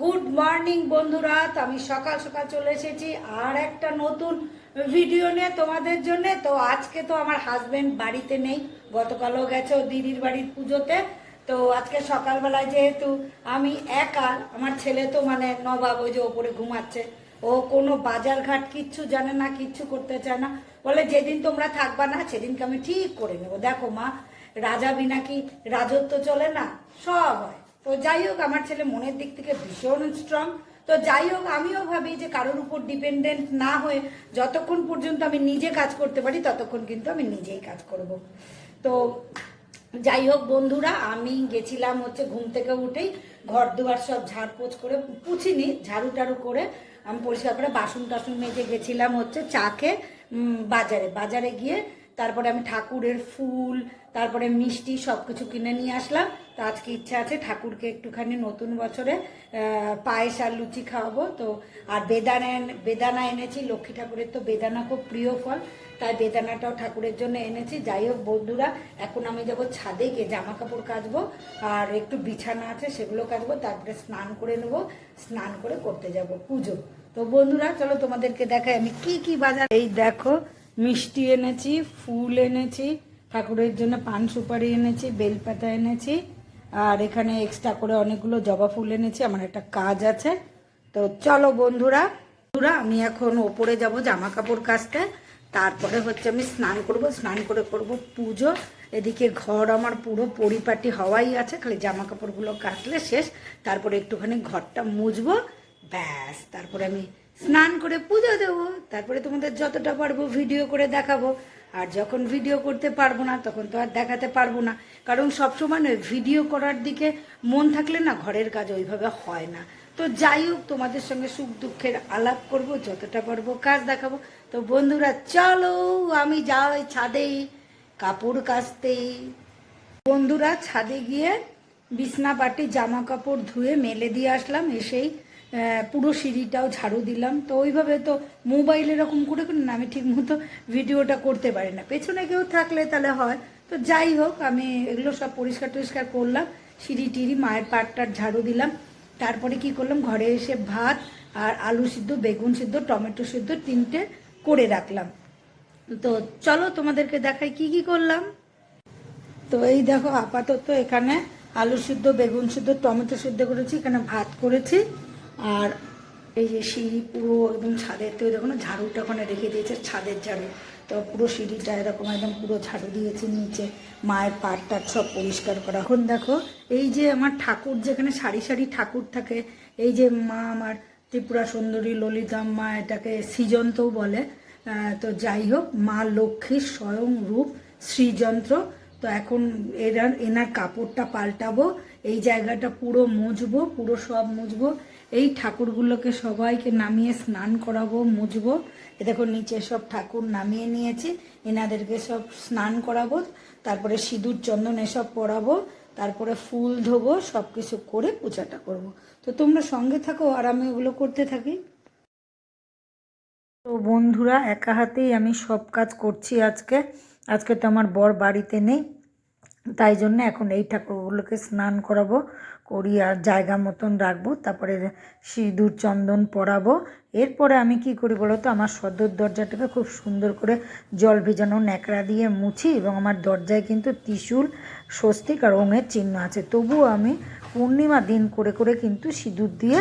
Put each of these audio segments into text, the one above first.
Good morning বন্ধুরা। আমি সকাল সকাল চলে এসেছি আর একটা নতুন ভিডিও নিয়ে তোমাদের জন্য। তো আজকে তো আমার হাজবেন্ড বাড়িতে নেই। গতকালও গেছে ও দিদির বাড়ির পুজোতে। তো আজকে সকালবেলায় যেহেতু আমি একা, আমার ছেলে তো মানে নবাব ওই যে ওপরে ঘুমাচ্ছে। ও কোনো বাজার ঘাট কিচ্ছু জানে না, কিচ্ছু করতে চায় না। বলে যেদিন তোমরা থাকবা না, সেদিনকে আমি ঠিক করে নেব। দেখো মা, রাজা বিনা কি রাজত্ব চলে না, সব হয়। তো যাই হোক, আমার ছেলে মনের দিক থেকে ভীষণ স্ট্রং তো যাই হোক, আমিও ভাবি যে কারোর উপর ডিপেন্ডেন্ট না হয়ে যতক্ষণ পর্যন্ত আমি নিজে কাজ করতে পারি, ততক্ষণ কিন্তু আমি নিজেই কাজ করব। তো যাই হোক বন্ধুরা, আমি গেছিলাম হচ্ছে ঘুম থেকে উঠেই ঘর দুয়ার সব ঝাড়পোছ করে পুছিনি, ঝাড়ু টাড়ু করে আমি পরিষ্কার করে বাসন টাসন মেজে গেছিলাম হচ্ছে চাকে বাজারে। বাজারে গিয়ে তারপরে আমি ঠাকুরের ফুল তারপরে মিষ্টি সব কিছু কিনে নিয়ে আসলাম। তো আজকে ইচ্ছা আছে ঠাকুরকে একটুখানি নতুন বছরে পায়েস আর লুচি খাওয়াবো। তো আর বেদানা বেদানা এনেছি, লক্ষ্মী ঠাকুরের তো বেদানা খুব প্রিয় ফল, তাই বেদানাটাও ঠাকুরের জন্য এনেছি। যাই হোক বন্ধুরা, এখন আমি যাব ছাদে গিয়ে জামা কাপড় কাচবো, আর একটু বিছানা আছে সেগুলো কাচবো, তারপরে স্নান করে নেব। স্নান করে করতে যাব পুজো। তো বন্ধুরা, চলো তোমাদেরকে দেখাই আমি কি কি বাজার। এই দেখো, মিষ্টি এনেছি, ফুল এনেছি। ঠাকুরের জন্য পান সুপারি এনেছি, বেলপাতা এনেছি, আর এখানে এক্সট্রা করে অনেকগুলো জবা ফুল এনেছি, আমার একটা কাজ আছে। তো চলো বন্ধুরা বন্ধুরা, আমি এখন ওপরে যাব জামা কাপড় কাচতে, তারপরে হচ্ছে আমি স্নান করব, স্নান করে করব পুজো। এদিকে ঘর আমার পুরো পরিপাটি হওয়াই আছে, খালি জামা কাপড়গুলো কাচলে শেষ, তারপরে একটুখানি ঘরটা মুছবো, ব্যাস, তারপরে আমি স্নান করে পুজো দেবো, তারপরে তোমাদের যতটা পারব ভিডিও করে দেখাবো। আর যখন ভিডিও করতে পারব না, তখন তো আর দেখাতে পারব না। কারণ সবসময় নয় ভিডিও করার দিকে মন থাকলে না ঘরের কাজ ওইভাবে হয় না। তো যাই হোক, তোমাদের সঙ্গে সুখ দুঃখের আলাপ করব, যতটা পারব কাজ দেখাবো। তো বন্ধুরা, চলো আমি যাই ছাদেই কাপড় কাচতেই বন্ধুরা, ছাদে গিয়ে বিছনা পাটি জামা কাপড় ধুয়ে মেলে দিয়ে আসলাম, এসেই পুরো সিঁড়িটাও ঝাড়ু দিলাম। তো ওইভাবে তো মোবাইল এরকম করে করে না, আমি ঠিক মতো ভিডিওটা করতে পারি না। পেছনে কেউ থাকলে তাহলে হয়। তো যাই হোক, আমি এগুলো সব পরিষ্কার টরিষ্কার করলাম। সিঁড়ি টিড়ি, মায়ের পাটটার ঝাড়ু দিলাম। তারপরে কি করলাম? ঘরে এসে ভাত আর আলু সিদ্ধ, বেগুন সিদ্ধ, টমেটো সিদ্ধ তিনটে করে রাখলাম। তো চলো তোমাদেরকে দেখাই কি কি করলাম। তো এই দেখো, আপাতত এখানে আলু সিদ্ধ, বেগুন সিদ্ধ, টমেটো সিদ্ধ করেছি। এখানে ভাত করেছি। আর এই যে সিঁড়ি পুরো একদম ছাদের, তো দেখো না, ঝাড়ুটা ওখানে রেখে দিয়েছে ছাদের ঝাড়ু। তো পুরো সিঁড়িটা এরকম একদম পুরো ঝাড়ু দিয়েছে নিচে। মায়ের পাট টাট সব পরিষ্কার করা। এখন দেখো, এই যে আমার ঠাকুর যেখানে সারি সারি ঠাকুর থাকে, এই যে মা আমার ত্রিপুরা সুন্দরী, ললিতা মা, এটাকে সৃজন্তও বলে। তো যাই হোক, মা লক্ষ্মীর স্বয়ং রূপ শ্রীযন্ত্র তো এখন এনার এনার কাপড়টা পাল্টাবো, এই জায়গাটা পুরো মুছবো, পুরো সব মুছবো। এই ঠাকুরগুলোকে সবাইকে নামিয়ে স্নান করাবো, মুছবো। এ দেখো নিচে সব ঠাকুর নামিয়ে নিয়েছি, এনাদেরকে সব স্নান করাবো, তারপরে সিঁদুর, চন্দন এসব পরাবো, তারপরে ফুল ধোবো সব কিছু করে পূজাটা করব। তো তোমরা সঙ্গে থাকো আর আমি ওগুলো করতে থাকি। তো বন্ধুরা, একা হাতেই আমি সব কাজ করছি আজকে। আজকে তো আমার বর বাড়িতে নেই, তাই জন্য এখন এই ঠাকুরগুলোকে স্নান করাবো। করি আর জায়গা মতন রাখব, তারপরে সিঁদুর চন্দন পরাবো। এরপরে আমি কি করি বলো তো, আমার সদর দরজাটাকে খুব সুন্দর করে জল ভেজানো ন্যাকড়া দিয়ে মুছি এবং আমার দরজায় কিন্তু ত্রিশুল স্বস্তিক আর ওঙের চিহ্ন আছে। তবুও আমি পূর্ণিমা দিন করে করে কিন্তু সিঁদুর দিয়ে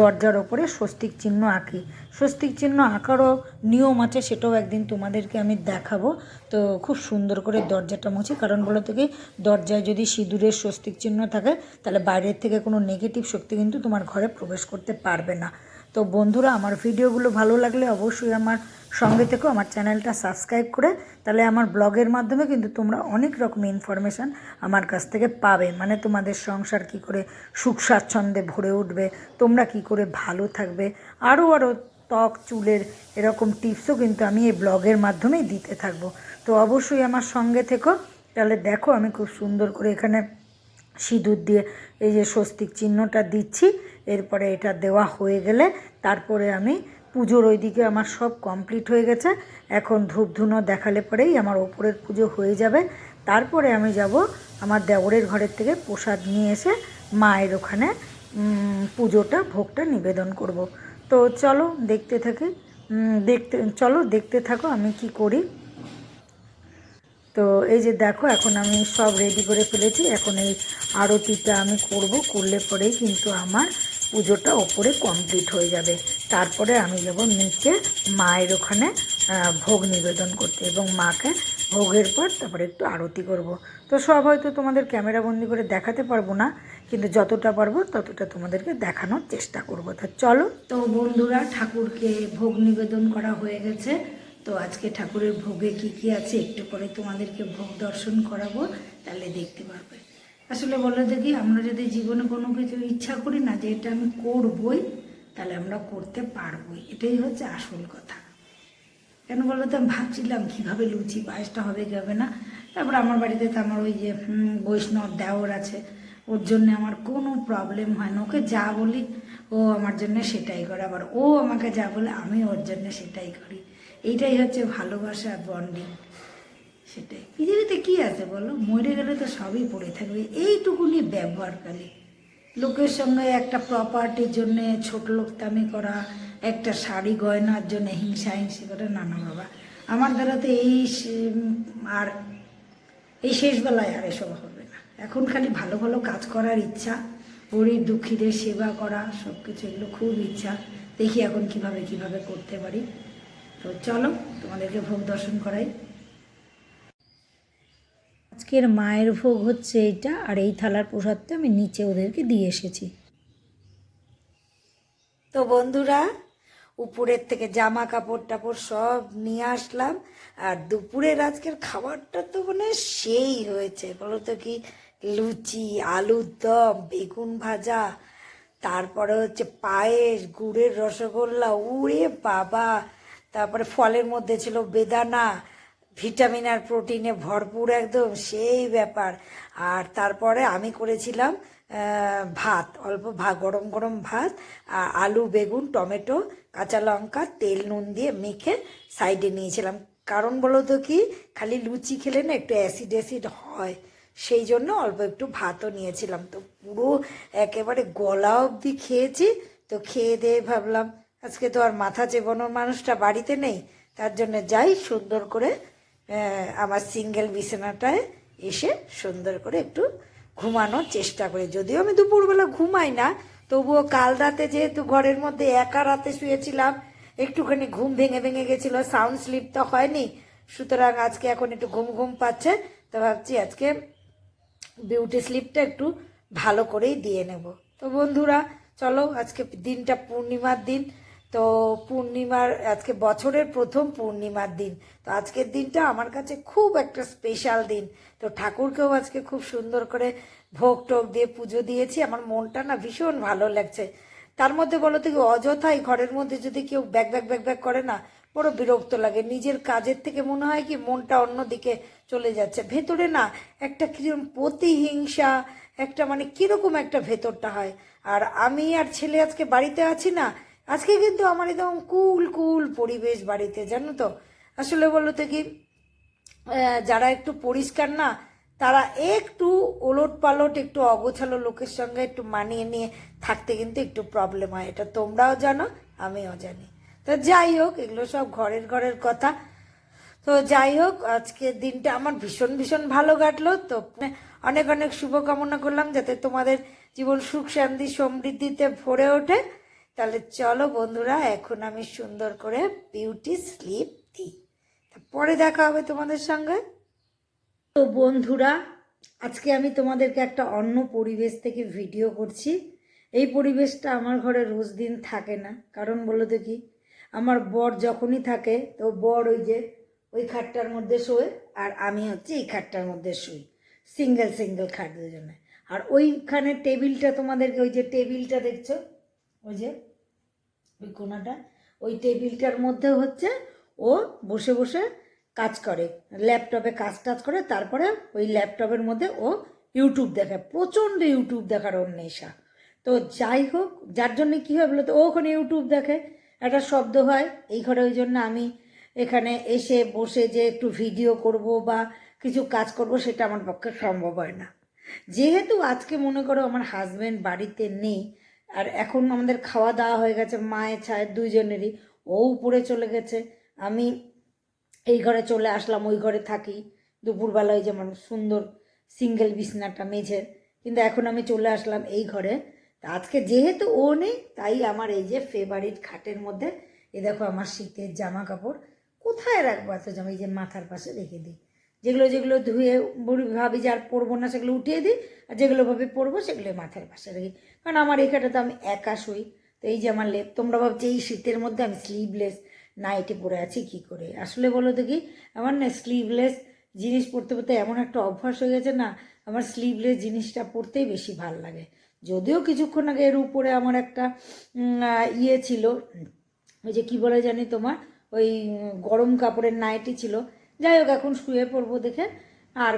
দরজার ওপরে স্বস্তিক চিহ্ন আঁকি। স্বস্তিক চিহ্ন আঁকারও নিয়ম আছে, সেটাও একদিন তোমাদেরকে আমি দেখাবো। তো খুব সুন্দর করে দরজাটা মুছি, কারণ বলো তো কি, দরজায় যদি সিঁদুরের স্বস্তিক চিহ্ন থাকে, তাহলে বাইরের থেকে কোনো নেগেটিভ শক্তি কিন্তু তোমার ঘরে প্রবেশ করতে পারবে না। তো বন্ধুরা, আমার ভিডিওগুলো ভালো লাগলে অবশ্যই আমার সঙ্গে থেকো আমার চ্যানেলটা সাবস্ক্রাইব করে, তাহলে আমার ব্লগের মাধ্যমে কিন্তু তোমরা অনেক রকম ইনফরমেশান আমার কাছ থেকে পাবে। মানে তোমাদের সংসার কি করে সুখ স্বাচ্ছন্দ্যে ভরে উঠবে, তোমরা কি করে ভালো থাকবে আরও আরও ত্বক, চুলের এরকম টিপসও কিন্তু আমি এই ব্লগের মাধ্যমেই দিতে থাকব। তো অবশ্যই আমার সঙ্গে থেকো, তাহলে দেখো আমি খুব সুন্দর করে এখানে সিঁদুর দিয়ে এই যে স্বস্তিক চিহ্নটা দিচ্ছি, এরপরে এটা দেওয়া হয়ে গেলে তারপরে আমি পুজোর ওইদিকে আমার সব কমপ্লিট হয়ে গেছে। এখন ধূপ ধুনো দেখালে পরেই আমার ওপরের পুজো হয়ে যাবে। তারপরে আমি যাব আমার দেওরের ঘরের থেকে প্রসাদ নিয়ে এসে মায়ের ওখানে পুজোটা, ভোগটা নিবেদন করব। তো চলো দেখতে থাকি দেখতে, চলো দেখতে থাকো আমি কি করি। তো এই যে দেখো, এখন আমি সব রেডি করে ফেলেছি। এখন এই আরতিটা আমি করব। করলে পরেই কিন্তু আমার পুজোটা ওপরে কমপ্লিট হয়ে যাবে। তারপরে আমি যাব নিচে মায়ের ওখানে ভোগ নিবেদন করতে এবং মাকে ভোগের পর তারপরে একটু আরতি করব। তো সব হয়তো তোমাদের ক্যামেরা বন্দি করে দেখাতে পারব না, কিন্তু যতটা পারব ততটা তোমাদেরকে দেখানোর চেষ্টা করব। তা চলো। তো বন্ধুরা, ঠাকুরকে ভোগ নিবেদন করা হয়ে গেছে। তো আজকে ঠাকুরের ভোগে কি কি আছে একটু পরে তোমাদেরকে ভোগ দর্শন করাবো, তাহলে দেখতে পারবে। আসলে বলে দেখি, আমরা যদি জীবনে কোনো কিছু ইচ্ছা করি না যে এটা আমি করবই, তাহলে আমরা করতে পারবোই। এটাই হচ্ছে আসল কথা। কেন বলো তো, আমি ভাবছিলাম কীভাবে লুচি পায়েসটা হবে, কি হবে না? তারপর আমার বাড়িতে তো আমার ওই যে বৈষ্ণব দেওর আছে, ওর জন্য আমার কোনো প্রবলেম হয় না। ওকে যা বলি, ও আমার জন্য সেটাই করে। আবার ও আমাকে যা বলে আমি ওর জন্য সেটাই করি। এইটাই হচ্ছে ভালোবাসা বন্ডিং সেটাই। পৃথিবীতে কি আছে বলো? মরে গেলে তো সবই পড়ে থাকবে। এইটুকুনি ব্যবহারকারী লোকের সঙ্গে একটা প্রপার্টির জন্যে ছোট লোকতামি করা, একটা শাড়ি গয়নার জন্য হিংসা হিংসি করে নানা বাবা। আমার দ্বারা তো এই আর এই শেষবেলায় আর এসব হবে না। এখন খালি ভালো ভালো কাজ করার ইচ্ছা, গরিব দুঃখীদের সেবা করা সব কিছু এগুলো খুব ইচ্ছা। দেখি এখন কীভাবে কীভাবে করতে পারি। তো চলো, তোমাদেরকে ভোগ দর্শন করাই। আজকের মায়ের ভোগ হচ্ছে এইটা, আর এই থালার প্রসাদটা আমি নিচে ওদেরকে দিয়ে এসেছি। তো বন্ধুরা, উপরের থেকে জামা কাপড় টাপড় সব নিয়ে আসলাম, আর দুপুরের আজকের খাবারটা তো মানে সেই হয়েছে। বলো তো কি? লুচি, আলুর দম, বেগুন ভাজা, তারপরে হচ্ছে পায়েস, গুড়ের রসগোল্লা উড়ে বাবা! তারপরে ফলের মধ্যে ছিল বেদানা ভিটামিন আর প্রোটিনে ভরপুর একদম সেই ব্যাপার। আর তারপরে আমি করেছিলাম ভাত, অল্প ভা, গরম গরম ভাত আর আলু, বেগুন, টমেটো, কাঁচা লঙ্কা, তেল, নুন দিয়ে মেখে সাইডে নিয়েছিলাম। কারণ বলো তো কি, খালি লুচি খেলে না একটু অ্যাসিড অ্যাসিড হয়, সেই জন্য অল্প একটু ভাতও নিয়েছিলাম। তো পুরো একেবারে গলা অবধি খেয়েছি, তো খেয়ে দিয়ে ভাবলাম, আজকে তো আর মাথা চেবানোর মানুষটা বাড়িতে নেই, তার জন্য যাই সুন্দর করে আমার সিঙ্গেল বিছানাটায় এসে সুন্দর করে একটু ঘুমানোর চেষ্টা করি। যদিও আমি দুপুরবেলা ঘুমাই না, তবুও কাল রাতে যেহেতু ঘরের মধ্যে একা রাতে শুয়েছিলাম, একটুখানি ঘুম ভেঙে ভেঙে গেছিল সাউন্ড স্লিপ তো হয়নি। সুতরাং আজকে এখন একটু ঘুম ঘুম পাচ্ছে, তো ভাবছি আজকে বিউটি স্লিপটা একটু ভালো করেই দিয়ে নেব। তো বন্ধুরা, চলো আজকে দিনটা পূর্ণিমার দিন তো পূর্ণিমার, আজকে বছরের প্রথম পূর্ণিমার দিন। তো আজকের দিনটা আমার কাছে খুব একটা স্পেশাল দিন। তো ঠাকুরকেও আজকে খুব সুন্দর করে ভোগ টোক দিয়ে পুজো দিয়েছি। আমার মনটা না ভীষণ ভালো লাগছে। তার মধ্যে বলো তো অযথাই ঘরের মধ্যে যদি কেউ ব্যাগ ব্যাগ ব্যাগ ব্যাগ করে না, বড় বিরক্ত লাগে। নিজের কাজের থেকে মনে হয় কি, মনটা অন্যদিকে চলে যাচ্ছে। ভেতরে না একটা কীরকম প্রতিহিংসা, একটা মানে কীরকম একটা ভেতরটা হয়। আর আমি আর ছেলে আজকে বাড়িতে আছি না আজকে কিন্তু আমার একদম কুল কুল পরিবেশ বাড়িতে, জানো তো? আসলে বলো তো কি যারা একটু পরিষ্কার না, তারা একটু ওলট পালট, একটু অগোছালো লোকের সঙ্গে একটু মানিয়ে নিয়ে থাকতে কিন্তু একটু প্রবলেম হয়। এটা তোমরাও জানো, আমিও জানি। তো যাই হোক, এগুলো সব ঘরের ঘরের কথা। তো যাই হোক, আজকের দিনটা আমার ভীষণ ভীষণ ভালো কাটলো। তো অনেক অনেক শুভকামনা করলাম যাতে তোমাদের জীবন সুখ, শান্তি, সমৃদ্ধিতে ভরে ওঠে। তাহলে চলো বন্ধুরা, এখন আমি সুন্দর করে বিউটি স্লিপ দিই। পরে দেখা হবে তোমাদের সঙ্গে। তো বন্ধুরা, আজকে আমি তোমাদেরকে একটা অন্য পরিবেশ থেকে ভিডিও করছি। এই পরিবেশটা আমার ঘরে রোজ দিন থাকে না। কারণ বলো তো কি, আমার বর যখনই থাকে, তো বর ওই যে ওই খাটটার মধ্যে শোয় আর আমি হচ্ছে এই খাটটার মধ্যে শুই। সিঙ্গেল সিঙ্গেল খাট দুজনে। আর ওইখানে টেবিলটা তোমাদেরকে, ওই যে টেবিলটা দেখছ? ওই যে কোনাটা ওই টেবিলটার মধ্যে হচ্ছে ও বসে বসে কাজ করে। ল্যাপটপে কাজ টাজ করে, তারপরে ওই ল্যাপটপের মধ্যে ও ইউটিউব দেখে প্রচণ্ড ইউটিউব দেখার ওর নেশা। তো যাই হোক, যার জন্য কী হয় বলো তো ও ওখানে ইউটিউব দেখে, একটা শব্দ হয়, এই ঘরে ওই জন্য আমি এখানে এসে বসে যে একটু ভিডিও করব বা কিছু কাজ করব, সেটা আমার পক্ষে সম্ভব হয় না। যেহেতু আজকে মনে করো আমার হাজব্যান্ড বাড়িতে নেই আর এখন আমাদের খাওয়া দাওয়া হয়ে গেছে, মায়ের ছায়ের দুইজনেরই। ও উপরে চলে গেছে, আমি এই ঘরে চলে আসলাম, ওই ঘরে থাকি। দুপুরবেলায় যেমন সুন্দর সিঙ্গেল বিছনাটা মেঝের, কিন্তু এখন আমি চলে আসলাম এই ঘরে। তা আজকে যেহেতু ও নেই, তাই আমার এই যে ফেভারিট খাটের মধ্যে, এ দেখো আমার শীতের জামা কাপড় কোথায় রাখব? এত জামা এই যে মাথার পাশে রেখে দিই। যেগুলো যেগুলো ধুয়ে ভাবি যে আর পরবো না, সেগুলো উঠিয়ে দিই, আর যেগুলো ভাবি পরবো সেগুলো মাথার পাশে রাখি। কারণ আমার এখানে তো আমি একা শুই, তো এই যে আমার লেপ তোমরা ভাবছ এই শীতের মধ্যে আমি স্লিভলেস নাইটি পরে আছি, কি করে? আসলে বলো দেখি আমার না স্লিভলেস জিনিস পরতে পরতে এমন একটা অভ্যাস হয়ে গেছে না, আমার স্লিভলেস জিনিসটা পরতেই বেশি ভালো লাগে। যদিও কিছুক্ষণ আগে এর উপরে আমার একটা ইয়ে ছিল, ওই যে কি বলে জানি তোমার? ওই গরম কাপড়ের নাইটি ছিল যাই হোক, এখন শুয়ে পড়ব দেখে। আর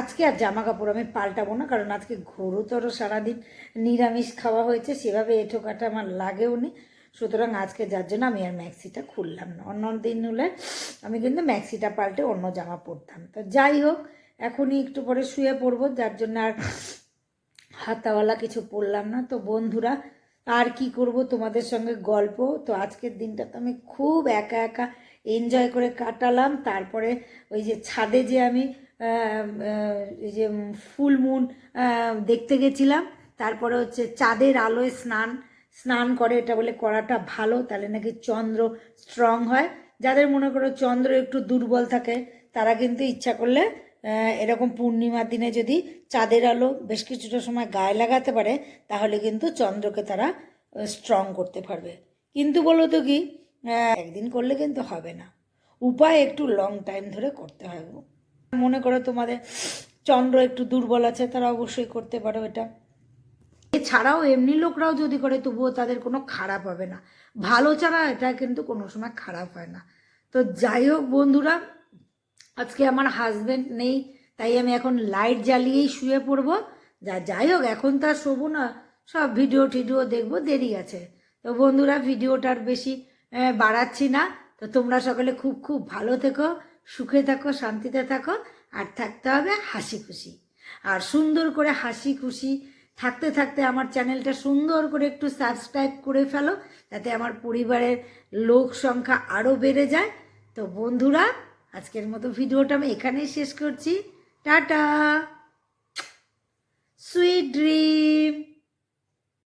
আজকে আর জামা কাপড় আমি পাল্টাবো না, কারণ আজকে ঘোরতর সারাদিন নিরামিষ খাওয়া হয়েছে, সেভাবে এঁটো কাটা আমার লাগেও নি। সুতরাং আজকে যার জন্য আমি আর ম্যাক্সিটা খুললাম না। অন্য দিন হলে আমি কিন্তু ম্যাক্সিটা পাল্টে অন্য জামা পরতাম। তো যাই হোক, এখনই একটু পরে শুয়ে পড়ব, যার জন্য আর হাতাওয়ালা কিছু পড়লাম না। তো বন্ধুরা, আর কি করব তোমাদের সঙ্গে গল্প? তো আজকের দিনটা তো আমি খুব একা একা এনজয় করে কাটালাম। তারপরে ওই যে ছাদে যে আমি এই যে ফুল মুন দেখতে গেছিলাম। তারপরে হচ্ছে চাঁদের আলোয় স্নান স্নান করে এটা বলে করাটা ভালো। তাহলে নাকি চন্দ্র স্ট্রং হয়। যাদের মনে করো চন্দ্র একটু দুর্বল থাকে, তারা কিন্তু ইচ্ছা করলে এরকম পূর্ণিমার দিনে যদি চাঁদের আলো বেশ কিছুটা সময় গায়ে লাগাতে পারে, তাহলে কিন্তু চন্দ্রকে তারা স্ট্রং করতে পারবে। কিন্তু বলো তো কি একদিন করলে কিন্তু হবে না। উপায় একটু লং টাইম ধরে করতে হয় মনে করো তোমাদের চন্দ্র একটু দুর্বল আছে, তারা অবশ্যই করতে পারো এটা। এছাড়াও এমনি লোকরাও যদি করে, তবুও তাদের কোনো খারাপ হবে না। ভালো ছাড়া এটা কিন্তু কোনো সময় খারাপ হয় না। তো যাই হোক বন্ধুরা, আজকে আমার হাজবেন্ড নেই, তাই আমি এখন লাইট জ্বালিয়েই শুয়ে পড়ব। যা যাই হোক, এখন তো আর শোবো না, সব ভিডিও টিডিও দেখব, দেরি আছে। তো বন্ধুরা ভিডিওটার বেশি বাড়াচ্ছি না। তো তোমরা সকলে খুব খুব ভালো থেকো, সুখে থাকো, শান্তিতে থাকো, আর থাকতে হবে হাসি খুশি। আর সুন্দর করে হাসি খুশি থাকতে থাকতে আমার চ্যানেলটা সুন্দর করে একটু সাবস্ক্রাইব করে ফেলো, যাতে আমার পরিবারের লোক সংখ্যা আরও বেড়ে যায়। তো বন্ধুরা, আজকের মতো ভিডিওটা আমি এখানেই শেষ করছি। টাটা! Sweet dream!